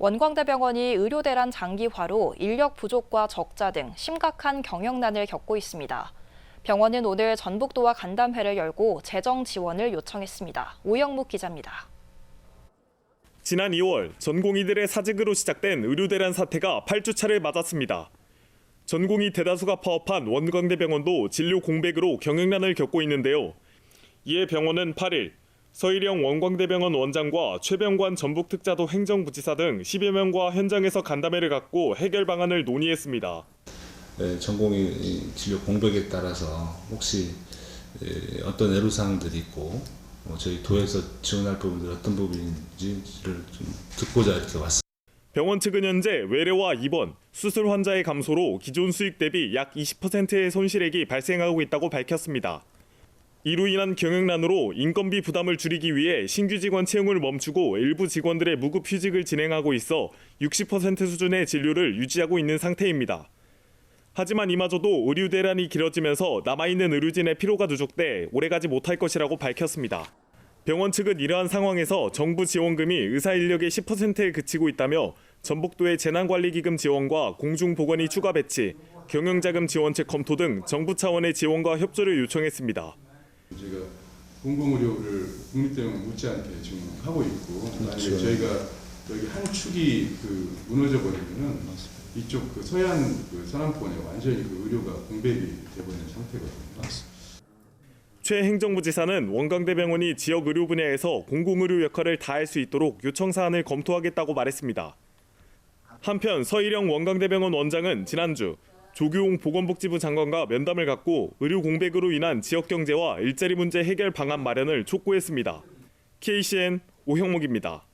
원광대병원이 의료대란 장기화로 인력 부족과 적자 등 심각한 경영난을 겪고 있습니다. 병원은 오늘 전북도와 간담회를 열고 재정 지원을 요청했습니다. 오영묵 기자입니다. 지난 2월 전공의들의 사직으로 시작된 의료대란 사태가 8주차를 맞았습니다. 전공의 대다수가 파업한 원광대병원도 진료 공백으로 경영난을 겪고 있는데요. 이에 병원은 8일 서일영 원광대병원 원장과 최병관 전북특자도 행정부지사 등 10여 명과 현장에서 간담회를 갖고 해결 방안을 논의했습니다. 에, 전공의 이 진료 공백에 따라서 혹시 에, 어떤 애로사항들이 있고 어, 저희 도에서 지원할 부분들 어떤 부분인지를 좀 듣고자 이렇게 왔습니다. 병원 측은 현재 외래와 입원, 수술 환자의 감소로 기존 수익 대비 약 20%의 손실액이 발생하고 있다고 밝혔습니다. 이로 인한 경영난으로 인건비 부담을 줄이기 위해 신규 직원 채용을 멈추고 일부 직원들의 무급 휴직을 진행하고 있어 60% 수준의 진료를 유지하고 있는 상태입니다. 하지만 이마저도 의료 대란이 길어지면서 남아있는 의료진의 피로가 누적돼 오래가지 못할 것이라고 밝혔습니다. 병원 측은 이러한 상황에서 정부 지원금이 의사 인력의 10%에 그치고 있다며 전북도의 재난관리기금 지원과 공중보건의 추가 배치, 경영자금 지원책 검토 등 정부 차원의 지원과 협조를 요청했습니다. 저희가 공공의료를 국립대병원 못지않게 지금 하고 있고 만약에 그렇죠. 저희가 여기 한 축이 그 무너져 버리면은 이쪽 그 서해안 그 서남권에 완전히 그 의료가 공백이 돼버리는 상태거든요. 최 행정부지사는 원광대병원이 지역 의료 분야에서 공공의료 역할을 다할 수 있도록 요청 사안을 검토하겠다고 말했습니다. 한편 서일영 원광대병원 원장은 지난주 조규홍 보건복지부 장관과 면담을 갖고 의료 공백으로 인한 지역 경제와 일자리 문제 해결 방안 마련을 촉구했습니다. KCN 오형목입니다.